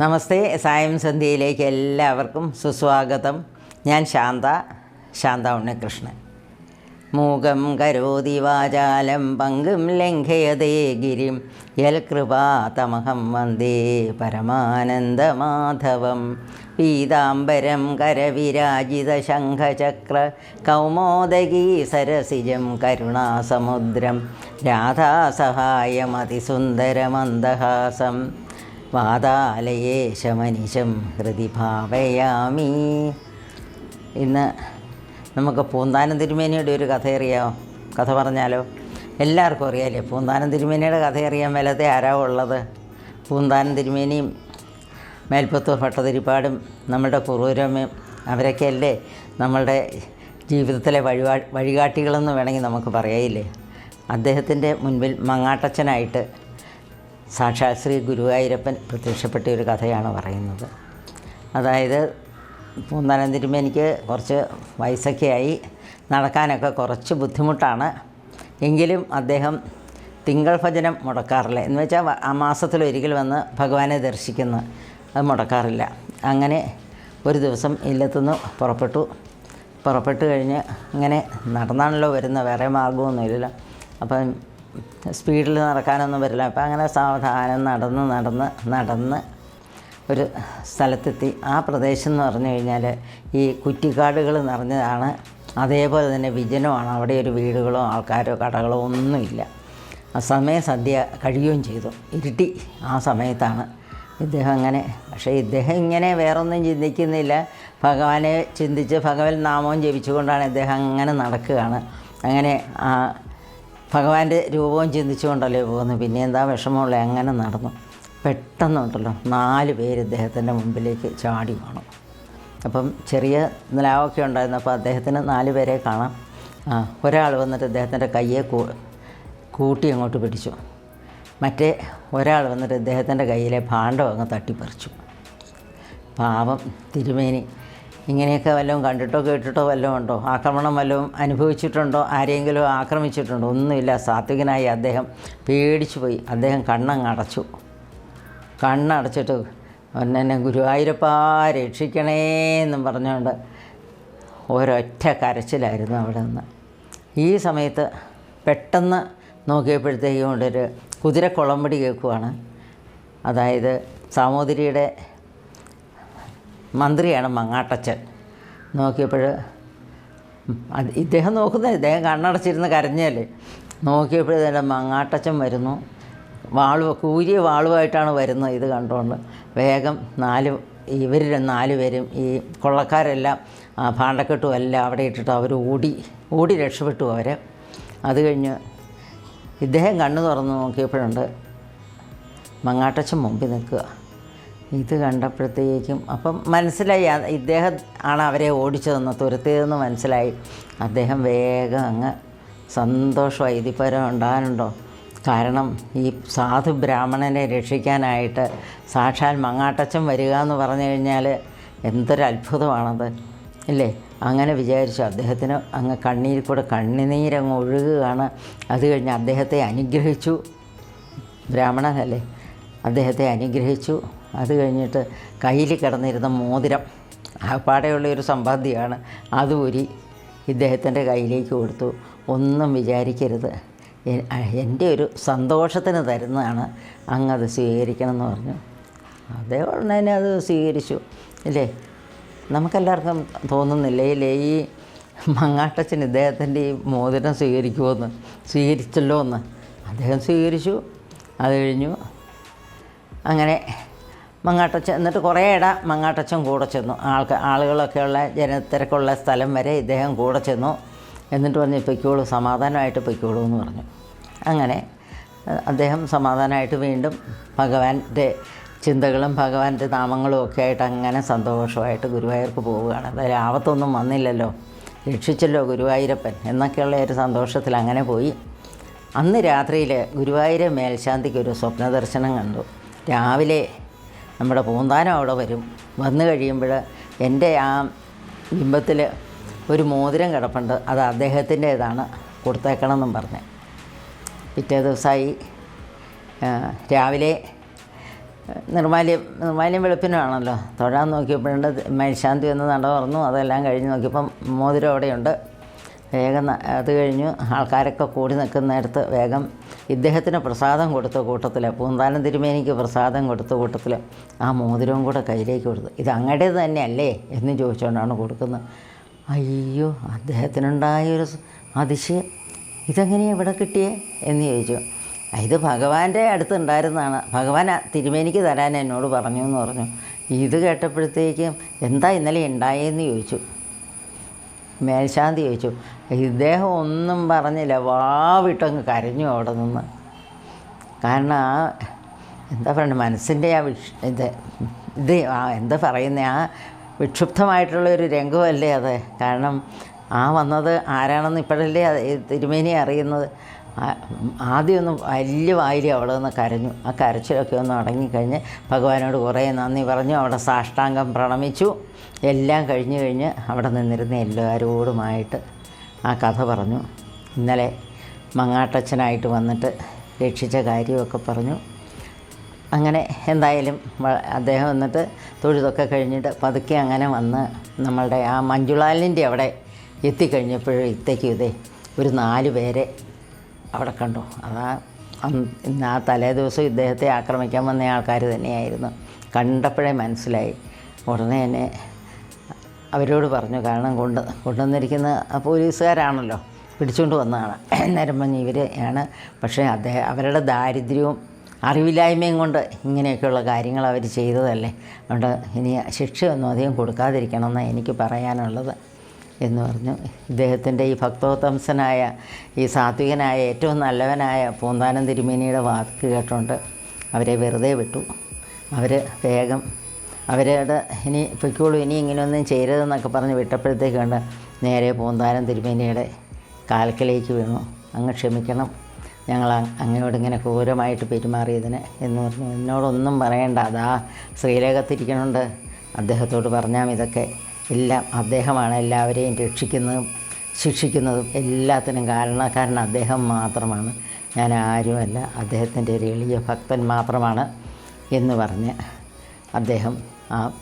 നമസ്തേ സായം സന്ധ്യയിലേക്ക് എല്ലാവർക്കും സുസ്വാഗതം. ഞാൻ ശാന്ത ശാന്ത ഉണ്ണികൃഷ്ണൻ. മൂകം കരോതി വാചാലം പങ്കും ലംഘയതേ ഗിരിം. യൽ കൃപാതമഹം വന്ദേ പരമാനന്ദമാധവം. പീതാംബരം കരവിരാജിത ശംഖചക്ര കൗമോദകീ സരസിജം കരുണാസമുദ്രം. രാധാസഹായമതിസുന്ദരമന്ദഹാസം വാതാലയേശമനിശം ഹൃതി ഭാവയാമി. ഇന്ന് നമുക്ക് പൂന്താനം തിരുമേനിയുടെ ഒരു കഥ അറിയാമോ കഥ പറഞ്ഞാലോ? എല്ലാവർക്കും അറിയാമല്ലേ പൂന്താനം തിരുമേനിയുടെ കഥ അറിയാൻ മേലത്തെ ആരാ ഉള്ളത്? പൂന്താനം തിരുമേനിയും മേൽപ്പത്തൂർ ഭട്ടതിരിപ്പാടും നമ്മുടെ കുറൂരമ്മയും അവരൊക്കെയല്ലേ നമ്മളുടെ ജീവിതത്തിലെ വഴികാ വഴികാട്ടികളെന്ന് വേണമെങ്കിൽ നമുക്ക് പറയായില്ലേ അദ്ദേഹത്തിന്റെ മുൻപിൽ മങ്ങാട്ടച്ചനായിട്ട് സാക്ഷാൽ ശ്രീ ഗുരുവായൂരപ്പൻ പ്രത്യക്ഷപ്പെട്ട ഒരു കഥയാണ് പറയുന്നത്. അതായത് പൂന്താനം എനിക്ക് കുറച്ച് വയസ്സൊക്കെ ആയി നടക്കാനൊക്കെ കുറച്ച് ബുദ്ധിമുട്ടാണ്. എങ്കിലും അദ്ദേഹം തിങ്കൾ ഭജനം മുടക്കാറില്ല. എന്ന് വെച്ചാൽ ആ ആ മാസത്തിലൊരിക്കൽ വന്ന് ഭഗവാനെ ദർശിക്കുന്നു. അത് മുടക്കാറില്ല. അങ്ങനെ ഒരു ദിവസം ഇല്ലത്തുനിന്ന് പുറപ്പെട്ടു. പുറപ്പെട്ട് കഴിഞ്ഞ് ഇങ്ങനെ നടന്നാണല്ലോ വരുന്നത്. വേറെ മാർഗമൊന്നുമില്ലല്ലോ അപ്പം സ്പീഡിൽ നടക്കാനൊന്നും വരില്ല അപ്പം അങ്ങനെ സാവധാനം നടന്ന് നടന്ന് നടന്ന് ഒരു സ്ഥലത്തെത്തി. ആ പ്രദേശം എന്ന് പറഞ്ഞു കഴിഞ്ഞാൽ ഈ കുറ്റിക്കാടുകൾ നിറഞ്ഞതാണ്. അതേപോലെ തന്നെ വിജനമാണ്. അവിടെ ഒരു വീടുകളോ ആൾക്കാരോ കടകളോ ഒന്നുമില്ല. ആ സമയം സദ്യ കഴിയുകയും ചെയ്തു. ഇരുട്ടി ആ സമയത്താണ് ഇദ്ദേഹം അങ്ങനെ. പക്ഷേ ഇദ്ദേഹം ഇങ്ങനെ വേറൊന്നും ചിന്തിക്കുന്നില്ല. ഭഗവാനെ ചിന്തിച്ച് ഭഗവൻ നാമവും ജപിച്ചുകൊണ്ടാണ് ഇദ്ദേഹം അങ്ങനെ നടക്കുകയാണ്. അങ്ങനെ ആ ഭഗവാന്റെ രൂപവും ചിന്തിച്ചുകൊണ്ടല്ലേ പോകുന്നു? പിന്നെ എന്താ വിഷമമുള്ള എങ്ങനെ നടന്നു? പെട്ടെന്നുണ്ടല്ലോ. നാല് പേര് ഇദ്ദേഹത്തിന്റെ മുമ്പിലേക്ക് ചാടി കാണും അപ്പം ചെറിയ നിലാവൊക്കെ ഉണ്ടായിരുന്നു. അപ്പോൾ അദ്ദേഹത്തിന് നാല് പേരെ കാണാം. ഒരാൾ വന്നിട്ട് അദ്ദേഹത്തിന്റെ കയ്യെ കൂട്ടി അങ്ങോട്ട് പിടിച്ചു. മറ്റേ ഒരാൾ വന്നിട്ട് ഇദ്ദേഹത്തിന്റെ കയ്യിലെ ഭാണ്ഡം അങ്ങ് തട്ടിപ്പറിച്ചു. പാവം തിരുമേനി. ഇങ്ങനെയൊക്കെ വല്ലതും കണ്ടിട്ടോ കേട്ടിട്ടോ വല്ലതും ഉണ്ടോ? ആക്രമണം വല്ലതും അനുഭവിച്ചിട്ടുണ്ടോ? ആരെങ്കിലും ആക്രമിച്ചിട്ടുണ്ടോ? ഒന്നുമില്ല. സാത്വികനായി അദ്ദേഹം പേടിച്ചു പോയി അദ്ദേഹം കണ്ണങ്ങ് അടച്ചു കണ്ണടച്ചിട്ട് എന്നെ ഗുരുവായൂരപ്പാ രക്ഷിക്കണേ എന്നും പറഞ്ഞുകൊണ്ട് ഒരൊറ്റ കരച്ചിലായിരുന്നു അവിടെ നിന്ന്. ഈ സമയത്ത് പെട്ടെന്ന് നോക്കിയപ്പോഴത്തേക്കും കൊണ്ടൊരു കുതിരക്കുളമ്പടി കേൾക്കുവാണ്. അതായത് സാമൂതിരിയുടെ മന്ത്രിയാണ് മങ്ങാട്ടച്ചൻ നോക്കിയപ്പോൾ ഇദ്ദേഹം നോക്കുന്നത് ഇദ്ദേഹം കണ്ണടച്ചിരുന്ന് കരഞ്ഞല്ലേ. നോക്കിയപ്പോൾ നോക്കിയപ്പോഴത്തേന്റെ മങ്ങാട്ടച്ചൻ വരുന്നു. വാളുവ കൂരിയ വാളുമായിട്ടാണ് വരുന്നത് ഇത് കണ്ടുകൊണ്ട് വേഗം നാല് ഇവർ നാല് പേരും ഈ കൊള്ളക്കാരെല്ലാം ഭാണ്ഡക്കെട്ടും എല്ലാം അവിടെ ഇട്ടിട്ട് അവർ ഓടി ഓടി രക്ഷപ്പെട്ടു അവരെ. അത് കഴിഞ്ഞ് ഇദ്ദേഹം കണ്ണു തുറന്ന് നോക്കിയപ്പോഴുണ്ട് മങ്ങാട്ടച്ചൻ മുമ്പിൽ നിൽക്കുക. ഇത് കണ്ടപ്പോഴത്തേക്കും അപ്പം മനസ്സിലായി ഇദ്ദേഹം ആണ് അവരെ ഓടിച്ചതെന്ന് തുരത്തിയതെന്ന് മനസ്സിലായി. അദ്ദേഹം വേഗം അങ്ങ് സന്തോഷമായി ഇതിപ്പരം ഉണ്ടാകാനുണ്ടോ കാരണം ഈ സാധു ബ്രാഹ്മണനെ രക്ഷിക്കാനായിട്ട് സാക്ഷാൽ മങ്ങാട്ടച്ചൻ വരിക എന്ന് പറഞ്ഞു കഴിഞ്ഞാൽ എന്തൊരു അത്ഭുതമാണത് ഇല്ലേ? അങ്ങനെ വിചാരിച്ചു അദ്ദേഹത്തിന് അങ്ങ് കണ്ണീരിൽ കൂടെ കണ്ണുനീരങ്ങ് ഒഴുകുകയാണ്. അത് കഴിഞ്ഞ് അദ്ദേഹത്തെ അനുഗ്രഹിച്ചു. ബ്രാഹ്മണനല്ലേ? അദ്ദേഹത്തെ അനുഗ്രഹിച്ചു. അത് കഴിഞ്ഞിട്ട് കയ്യിൽ കിടന്നിരുന്ന മോതിരം. ആപ്പാടെയുള്ള ഒരു സമ്പാദ്യമാണ്. അത് ഇദ്ദേഹത്തിന്റെ കയ്യിലേക്ക് കൊടുത്തു. ഒന്നും വിചാരിക്കരുത്. എന്റെ ഒരു സന്തോഷത്തിന് തരുന്നതാണ് അങ്ങ് അത് സ്വീകരിക്കണം എന്ന് പറഞ്ഞു. അതേ ഉടനെ അത് സ്വീകരിച്ചു. ഇല്ലേ? നമുക്കെല്ലാവർക്കും തോന്നുന്നില്ലേ ഇല്ലേ? ഈ മങ്ങാട്ടച്ചൻ ഇദ്ദേഹത്തിന്റെ ഈ മോതിരം സ്വീകരിക്കുമോ എന്ന് സ്വീകരിച്ചല്ലോ എന്ന് അദ്ദേഹം സ്വീകരിച്ചു. അത് കഴിഞ്ഞു. അങ്ങനെ മങ്ങാട്ടച്ച എന്നിട്ട് കുറേ ഇട മങ്ങാട്ടച്ചൻ കൂടെ ചെന്നു. ആൾക്ക് ആളുകളൊക്കെയുള്ള ജനത്തിരക്കുള്ള സ്ഥലം വരെ ഇദ്ദേഹം കൂടെ ചെന്നു. എന്നിട്ട് പറഞ്ഞു പൊയ്ക്കോളൂ സമാധാനമായിട്ട് പൊയ്ക്കോളൂ എന്ന് പറഞ്ഞു. അങ്ങനെ അദ്ദേഹം സമാധാനമായിട്ട് വീണ്ടും ഭഗവാന്റെ ചിന്തകളും ഭഗവാന്റെ നാമങ്ങളും ഒക്കെ ആയിട്ട് അങ്ങനെ സന്തോഷമായിട്ട് ഗുരുവായൂർക്ക് പോവുകയാണ്. അതായത് ആപത്തൊന്നും വന്നില്ലല്ലോ. രക്ഷിച്ചല്ലോ ഗുരുവായൂരപ്പൻ എന്നൊക്കെയുള്ള ഒരു സന്തോഷത്തിൽ അങ്ങനെ പോയി. അന്ന് രാത്രിയിൽ ഗുരുവായൂർ മേൽശാന്തിക്ക് ഒരു സ്വപ്ന ദർശനം കണ്ടു. രാവിലെ നമ്മുടെ പൂന്താനം അവിടെ വരും. വന്നു കഴിയുമ്പോൾ എന്റെ ആ ബിംബത്തിൽ ഒരു മോതിരം കിടപ്പുണ്ട്. അത് അദ്ദേഹത്തിന്റേതാണ് കൊടുത്തേക്കണം എന്നും പറഞ്ഞ്. പിറ്റേ ദിവസമായി രാവിലെ നിർമാല്യം നിർമാല്യം വെളുപ്പിനാണല്ലോ തൊഴാൻ നോക്കിയപ്പോഴുണ്ട് മേൽശാന്തി എന്ന് നട തുറന്നു അതെല്ലാം കഴിഞ്ഞ് നോക്കിയപ്പം മോതിരം അവിടെയുണ്ട്. വേഗം അത് കഴിഞ്ഞ് ആൾക്കാരൊക്കെ കൂടി നിൽക്കുന്നിടത്ത് വേഗം ഇദ്ദേഹത്തിന് പ്രസാദം കൊടുത്ത കൂട്ടത്തിൽ പൂന്താനം തിരുമേനിക്ക് പ്രസാദം കൊടുത്ത കൂട്ടത്തിൽ ആ മോതിരവും കൂടെ കയ്യിലേക്ക് കൊടുത്തു. ഇത് അങ്ങടേത് തന്നെയല്ലേ എന്ന് ചോദിച്ചുകൊണ്ടാണ് കൊടുക്കുന്നത്. അയ്യോ അദ്ദേഹത്തിനുണ്ടായൊരു അതിശയം. ഇതെങ്ങനെയാണ് ഇവിടെ കിട്ടിയേ എന്ന് ചോദിച്ചു. "ആ, ഇത് ഭഗവാന്റെ അടുത്ത് ഉണ്ടായിരുന്നതാണ് ഭഗവാൻ തിരുമേനിക്ക് തരാൻ എന്നോട് പറഞ്ഞു എന്ന് പറഞ്ഞു. ഇത് കേട്ടപ്പോഴത്തേക്കും എന്താ ഇന്നലെ ഉണ്ടായെന്ന് ചോദിച്ചു. മേൽശാന്തി ചോദിച്ചു ഇദ്ദേഹം ഒന്നും പറഞ്ഞില്ല. വാവിട്ടങ്ങ് കരഞ്ഞു അവിടെ നിന്ന്. കാരണം എന്താ പറയുക മനസ്സിന്റെ ആ വിഷ് ഇത് ഇത് ആ എന്താ പറയുന്നത് ആ വിക്ഷുബ്ധമായിട്ടുള്ളൊരു രംഗമല്ലേ അത്. കാരണം ആ വന്നത് ആരാണെന്ന് ഇപ്പോഴല്ലേ തിരുമേനി അറിയുന്നത്. ആദ്യമൊന്നും വലിയ വായിലും അവിടെ നിന്ന് കരഞ്ഞു. ആ കരച്ചിലൊക്കെ ഒന്ന് അടങ്ങിക്കഴിഞ്ഞ് ഭഗവാനോട് കുറേ നന്ദി പറഞ്ഞു. അവിടെ സാഷ്ടാംഗം പ്രണമിച്ചു. എല്ലാം കഴിഞ്ഞു കഴിഞ്ഞ് അവിടെ നിന്നിരുന്ന എല്ലാവരോടുമായിട്ട് ആ കഥ പറഞ്ഞു. ഇന്നലെ മങ്ങാട്ടച്ഛനായിട്ട് വന്നിട്ട് രക്ഷിച്ച കാര്യമൊക്കെ പറഞ്ഞു. അങ്ങനെ എന്തായാലും അദ്ദേഹം വന്നിട്ട് തൊഴുതൊക്കെ കഴിഞ്ഞിട്ട് പതുക്കെ അങ്ങനെ വന്ന് നമ്മളുടെ ആ മഞ്ജുളാലിന്റെ അവിടെ എത്തിക്കഴിഞ്ഞപ്പോഴും ഇത്തേക്കും ഇതേ ഒരു നാല് പേരെ അവിടെ കണ്ടു. അതാ അന്ന് ആ തലേ ദിവസം ഇദ്ദേഹത്തെ ആക്രമിക്കാൻ വന്ന ആൾക്കാർ തന്നെയായിരുന്നു. കണ്ടപ്പോഴേ മനസ്സിലായി. ഉടനെ തന്നെ അവരോട് പറഞ്ഞു കാരണം കൊണ്ട് കൊണ്ടുവന്നിരിക്കുന്ന പോലീസുകാരാണല്ലോ. പിടിച്ചുകൊണ്ട് വന്നതാണ് നേരം പറഞ്ഞ് ഇവർ ആണ് പക്ഷേ അദ്ദേഹം അവരുടെ ദാരിദ്ര്യവും അറിവില്ലായ്മയും കൊണ്ട് ഇങ്ങനെയൊക്കെയുള്ള കാര്യങ്ങൾ അവർ ചെയ്തതല്ലേ. അതുകൊണ്ട് ഇനി ശിക്ഷയൊന്നും അധികം കൊടുക്കാതിരിക്കണമെന്നാണ് എനിക്ക് പറയാനുള്ളത്. എന്ന് പറഞ്ഞു. ഇദ്ദേഹത്തിന്റെ ഈ ഭക്തോത്തംസനായ ഈ സാത്വികനായ ഏറ്റവും നല്ലവനായ പൂന്താനം തിരുമേനിയുടെ വാക്ക് കേട്ടുകൊണ്ട് അവരെ വെറുതെ വിട്ടു. അവർ വേഗം അവരുടെ ഇനി പൊയ്ക്കോളൂ ഇനി ഇങ്ങനെയൊന്നും ചെയ്യരുതെന്നൊക്കെ പറഞ്ഞ് വിട്ടപ്പോഴത്തേക്ക് കണ്ട് നേരെ പൂന്താനം തിരുമേനിയുടെ കാൽക്കലേക്ക് വീണു. അങ്ങ് ക്ഷമിക്കണം ഞങ്ങൾ അങ്ങയോട് ഇങ്ങനെ ക്രൂരമായിട്ട് പെരുമാറിയതിന് എന്ന് പറഞ്ഞു. എന്നോടൊന്നും പറയണ്ട അതാ ശ്രീലേഖത്തിരിക്കണുണ്ട്. അദ്ദേഹത്തോട് പറഞ്ഞാൽ ഇതൊക്കെ. എല്ലാം അദ്ദേഹമാണ് എല്ലാവരെയും രക്ഷിക്കുന്നതും ശിക്ഷിക്കുന്നതും എല്ലാത്തിനും കാരണക്കാരൻ അദ്ദേഹം മാത്രമാണ്. ഞാൻ ആരുമല്ല. അദ്ദേഹത്തിന്റെ ഒരു എളിയ ഭക്തൻ മാത്രമാണ് എന്ന് പറഞ്ഞ് അദ്ദേഹം ആ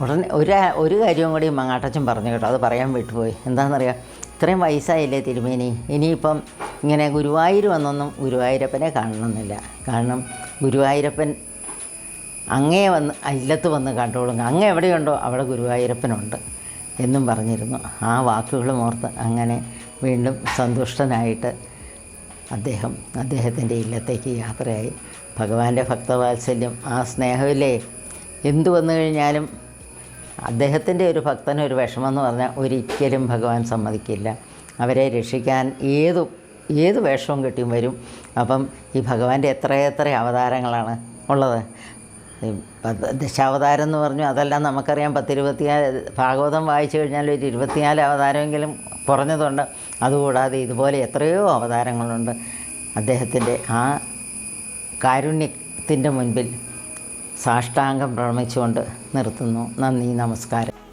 ഉടനെ ഒരു ഒരു കാര്യവും കൂടി മങ്ങാട്ടച്ചൻ പറഞ്ഞു കേട്ടോ. അത് പറയാൻ വിട്ടുപോയി. എന്താണെന്നറിയാം? ഇത്രയും വയസ്സായില്ലേ തിരുമേനി? ഇനിയിപ്പം ഇങ്ങനെ ഗുരുവായൂർ വന്നൊന്നും ഗുരുവായൂരപ്പനെ കാണണമെന്നില്ല. കാരണം ഗുരുവായൂരപ്പൻ അങ്ങേ വന്ന് ഇല്ലത്ത് വന്ന് കണ്ടോളും അങ്ങ് എവിടെയുണ്ടോ അവിടെ ഗുരുവായൂരപ്പനുണ്ട് എന്നും പറഞ്ഞിരുന്നു. ആ വാക്കുകളും ഓർത്ത് അങ്ങനെ വീണ്ടും സന്തുഷ്ടനായിട്ട് അദ്ദേഹം അദ്ദേഹത്തിന്റെ ഇല്ലത്തേക്ക് യാത്രയായി. ഭഗവാന്റെ ഭക്തവാത്സല്യം ആ സ്നേഹമില്ലേ? എന്തു വന്നു കഴിഞ്ഞാലും അദ്ദേഹത്തിന്റെ ഒരു ഭക്തന് ഒരു വിഷമമെന്ന് പറഞ്ഞാൽ ഒരിക്കലും ഭഗവാൻ സമ്മതിക്കില്ല. അവരെ രക്ഷിക്കാൻ ഏതു ഏത് വേഷവും കിട്ടിയും വരും. അപ്പം ഈ ഭഗവാന്റെ എത്രയെത്ര അവതാരങ്ങളാണ് ഉള്ളത്? ദശാവതാരം എന്ന് പറഞ്ഞു. അതെല്ലാം നമുക്കറിയാം. പത്തിരുപത്തിനാല് ഭാഗവതം വായിച്ചു കഴിഞ്ഞാൽ ഒരു ഇരുപത്തിനാല് അവതാരമെങ്കിലും കുറഞ്ഞതുണ്ട്. അതുകൂടാതെ ഇതുപോലെ എത്രയോ അവതാരങ്ങളുണ്ട്. അദ്ദേഹത്തിന്റെ ആ കാരുണ്യത്തിന്റെ മുൻപിൽ സാഷ്ടാംഗം പ്രണമിച്ചുകൊണ്ട് നിർത്തുന്നു. നന്ദി നമസ്കാരം.